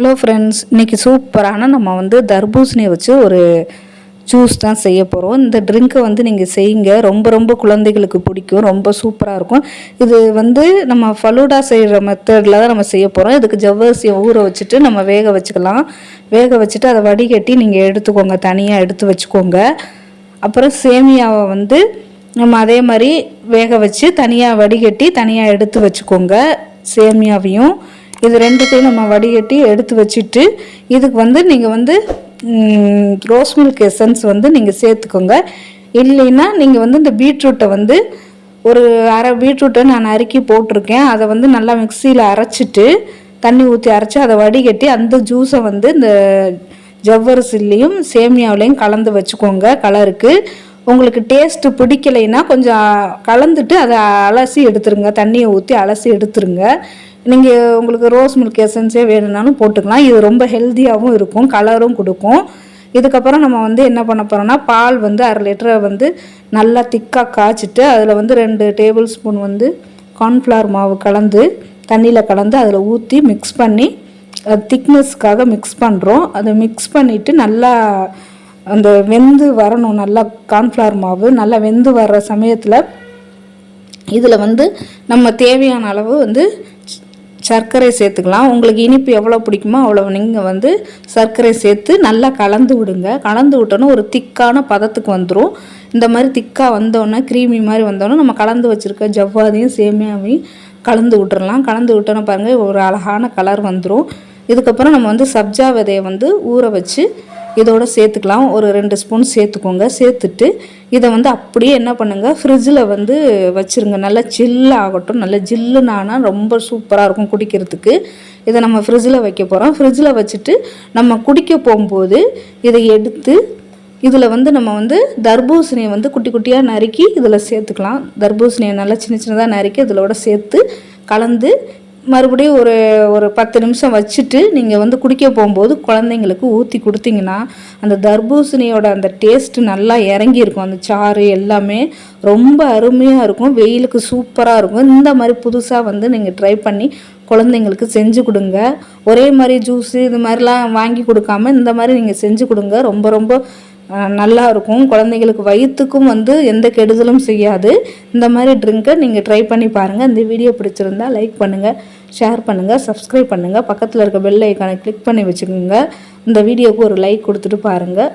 Hello friends இன்றைக்கி சூப்பரான நம்ம வந்து தர்பூசணியை வச்சு ஒரு ஜூஸ் தான் செய்ய போகிறோம் இந்த ட்ரிங்க்கை வந்து நீங்கள் செய்யுங்க. ரொம்ப ரொம்ப குழந்தைகளுக்கு பிடிக்கும். ரொம்ப சூப்பராக இருக்கும். இது வந்து நம்ம ஃபலூடா செய்கிற மெத்தடில் தான் நம்ம செய்ய போகிறோம் இதுக்கு ஜவ்வரிசியை ஊற வச்சுட்டு நம்ம வேக வச்சுக்கலாம். வேக வச்சுட்டு அதை வடிகட்டி நீங்கள் எடுத்துக்கோங்க. தனியாக எடுத்து வச்சுக்கோங்க. அப்புறம் சேமியாவை வந்து நம்ம அதே மாதிரி வேக வச்சு தனியாக வடிகட்டி தனியாக எடுத்து வச்சுக்கோங்க. சேமியாவையும் இது ரெண்டுத்தையும் நம்ம வடிகட்டி எடுத்து வச்சுட்டு இதுக்கு வந்து நீங்கள் வந்து ரோஸ் மில்க் எசன்ஸ் வந்து நீங்கள் சேர்த்துக்கோங்க. இல்லைன்னா நீங்கள் வந்து இந்த பீட்ரூட்டை வந்து ஒரு அரை பீட்ரூட்டை நான் நறுக்கி போட்டிருக்கேன். அதை வந்து நல்லா மிக்சியில் அரைச்சிட்டு தண்ணி ஊற்றி அரைச்சி அதை வடிகட்டி அந்த ஜூஸை வந்து இந்த ஜவ்வரிசிலையும் சேமியாவிலையும் கலந்து வச்சுக்கோங்க கலருக்கு உங்களுக்கு டேஸ்ட்டு பிடிக்கலைன்னா கொஞ்சம் கலந்துட்டு அதை அலசி எடுத்துருங்க. தண்ணியை ஊற்றி அலசி எடுத்துருங்க. நீங்கள் உங்களுக்கு ரோஸ் மில்க் எசன்ஸே வேணும்னாலும் போட்டுக்கலாம். இது ரொம்ப ஹெல்த்தியாகவும் இருக்கும். கலரும் கொடுக்கும். இதுக்கப்புறம் நம்ம வந்து என்ன பண்ண போகிறோம்னா பால் வந்து அரை லிட்டரை வந்து நல்லா திக்காக காய்ச்சிட்டு அதில் வந்து ரெண்டு டேபிள் ஸ்பூன் வந்து கார்ன்ஃப்ளவர் மாவு கலந்து தண்ணியில் கலந்து அதில் ஊற்றி மிக்ஸ் பண்ணி அது திக்னஸ்க்காக மிக்ஸ் பண்ணுறோம் அதை மிக்ஸ் பண்ணிவிட்டு நல்லா அந்த வெந்து வரணும் நல்லா கார்ன்ஃப்ளவர் மாவு நல்லா வெந்து வர்ற சமயத்தில் இதில் வந்து நம்ம தேவையான அளவு வந்து சர்க்கரை சேர்த்துக்கலாம். உங்களுக்கு இனிப்பு எவ்வளோ பிடிக்குமோ அவ்வளோ நீங்கள் வந்து சர்க்கரை சேர்த்து நல்லா கலந்து விடுங்க. கலந்து விட்டோன்னே ஒரு திக்கான பதத்துக்கு வந்துடும் இந்த மாதிரி திக்காக வந்தோடனே க்ரீமி மாதிரி வந்தோடனே நம்ம கலந்து வச்சுருக்க ஜவ்வாதையும் சேமியாவையும் கலந்து விட்டுறலாம். கலந்து விட்டோன்னே பாருங்கள் ஒரு அழகான கலர் வந்துடும் இதுக்கப்புறம் நம்ம வந்து சப்ஜா விதையை வந்து ஊற வச்சு இதோட சேர்த்துக்கலாம். ஒரு ரெண்டு ஸ்பூன் சேர்த்துக்கோங்க. சேர்த்துட்டு இதை வந்து அப்படியே என்ன பண்ணுங்கள் ஃப்ரிட்ஜில் வந்து வச்சுருங்க. நல்லா ஜில்லு ஆகட்டும். நல்லா ஜில்லுனானா ரொம்ப சூப்பராக இருக்கும் குடிக்கிறதுக்கு. இதை நம்ம ஃப்ரிட்ஜில் வைக்க போகிறோம் ஃப்ரிட்ஜில் வச்சுட்டு நம்ம குடிக்க போகும்போது இதை எடுத்து இதில் வந்து நம்ம வந்து தர்பூசணியை வந்து குட்டி குட்டியாக நறுக்கி இதில் சேர்த்துக்கலாம். தர்பூசணியை நல்லா சின்ன சின்னதாக நறுக்கி இதிலோட சேர்த்து கலந்து மறுபடியும் ஒரு ஒரு பத்து நிமிஷம் வச்சுட்டு நீங்கள் வந்து குடிக்க போகும்போது குழந்தைங்களுக்கு ஊற்றி கொடுத்தீங்கன்னா அந்த தர்பூசணியோட அந்த டேஸ்ட்டு நல்லா இறங்கியிருக்கும். அந்த சாறு எல்லாமே ரொம்ப அருமையாக இருக்கும். வெயிலுக்கு சூப்பராக இருக்கும். இந்த மாதிரி புதுசாக வந்து நீங்கள் ட்ரை பண்ணி குழந்தைங்களுக்கு செஞ்சு கொடுங்க. ஒரே மாதிரி ஜூஸு இது மாதிரிலாம் வாங்கி கொடுக்காம இந்த மாதிரி நீங்கள் செஞ்சு கொடுங்க. ரொம்ப ரொம்ப நல்லா இருக்கும். குழந்தைங்களுக்கு வயிற்றுக்கும் வந்து எந்த கெடுதலும் செய்யாது. இந்த மாதிரி ட்ரிங்கை நீங்கள் ட்ரை பண்ணி பாருங்கள் இந்த வீடியோ பிடிச்சிருந்தா லைக் பண்ணுங்கள் ஷேர் பண்ணுங்கள் சப்ஸ்கிரைப் பண்ணுங்கள் பக்கத்தில் இருக்க பெல் ஐக்கானை கிளிக் பண்ணி வச்சுக்கோங்க. இந்த வீடியோவுக்கு ஒரு லைக் கொடுத்துட்டு பாருங்கள்